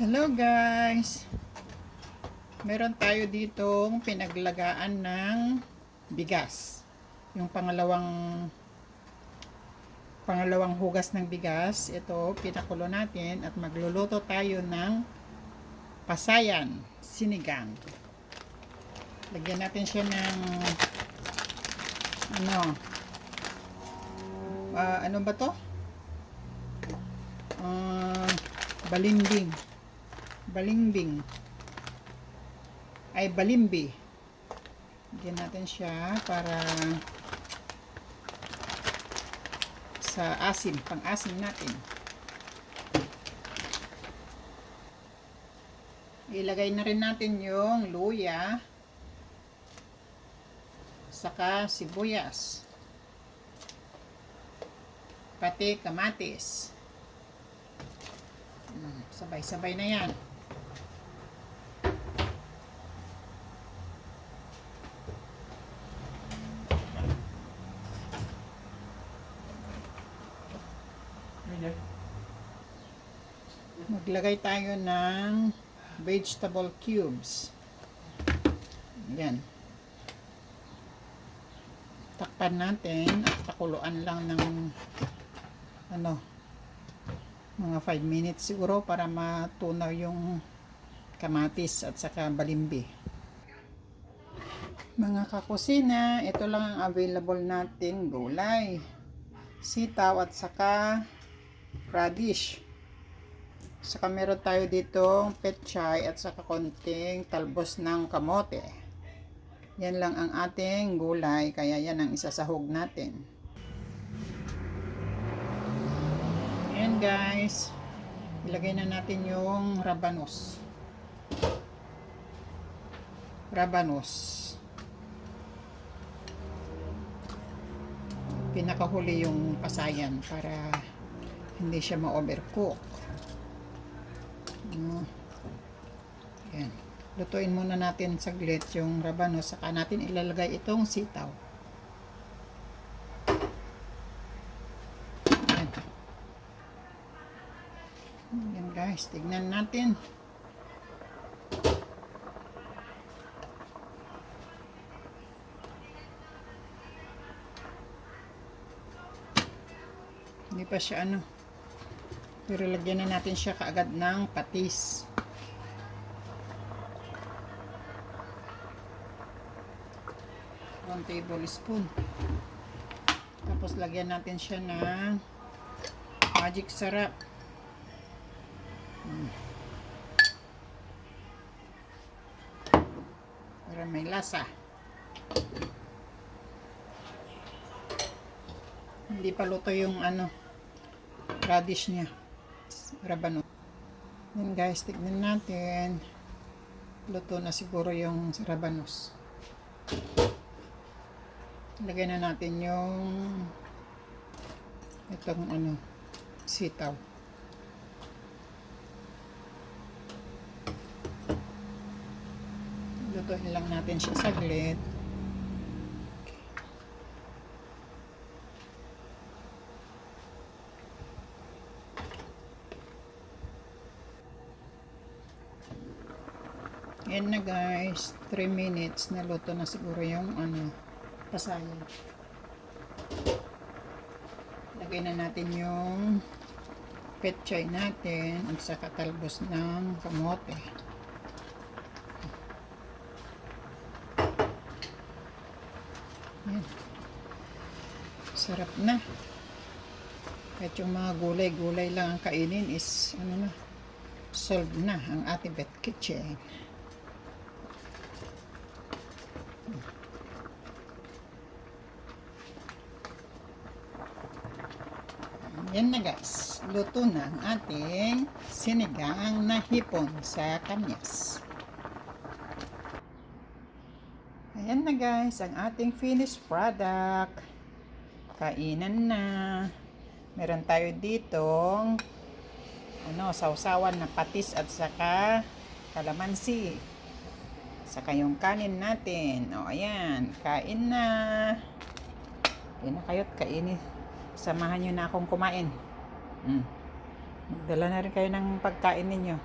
Hello guys! Meron tayo ditong pinaglagaan ng bigas. Yung pangalawang pangalawang hugas ng bigas. Ito, pinakulo natin at magluluto tayo ng pasayan, sinigang. Lagyan natin siya ng ano ah, ano ba to? Ah, balimbing balimbing. Ay balimbi. Bigyan natin siya para sa asim, pang asim natin. Ilagay na rin natin yung luya saka sibuyas pati kamatis. Mm, sabay-sabay na yan maglagay tayo ng vegetable cubes. Yan takpan natin at pakuluan lang ng ano mga 5 minutes siguro para matunaw yung kamatis at saka balimbi. Mga kakusina ito lang ang available natin gulay sitaw at saka radish saka meron tayo ditong petchay at saka konting talbos ng kamote yan lang ang ating gulay kaya yan ang isasahog natin Ayan guys. Ilagay na natin yung rabanos. Rabanos. Pinakahuli yung pasayan para hindi siya ma-overcook. Ano. Ayan. Lutuin muna natin saglit yung rabanos. Saka natin ilalagay itong sitaw. Yan guys, tignan natin. Hindi pa siya ano. Pero lagyan na natin siya kaagad ng patis. One tablespoon. Tapos lagyan natin siya ng magic sarap. para may lasa. Hindi pa luto yung ano radish niya. Rabano. Yan guys, tignan natin. Luto na siguro yung rabanos. Lagay na natin yung itong ano sitaw. lutuin lang natin siya saglit yan na guys 3 minutes na luto na siguro yung ano pasayan lagay na natin yung petchay natin at saka talbos ng kamote Yan. Sarap na. Kahit yung mga gulay-gulay lang ang kainin is, ano na, solved na ang ating pet kitchen. Yan na guys. Luto na ang ating sinigang na hipon sa kamyas. Ayan na guys, ang ating finished product. Kainan na. Meron tayo ditong ano, sausawan na patis at saka kalamansi. Saka yung kanin natin. O, ayan. Kain na. Yan na kayo't kainin. Samahan nyo na akong kumain. Mm. Magdala na rin kayo ng pagkain ninyo.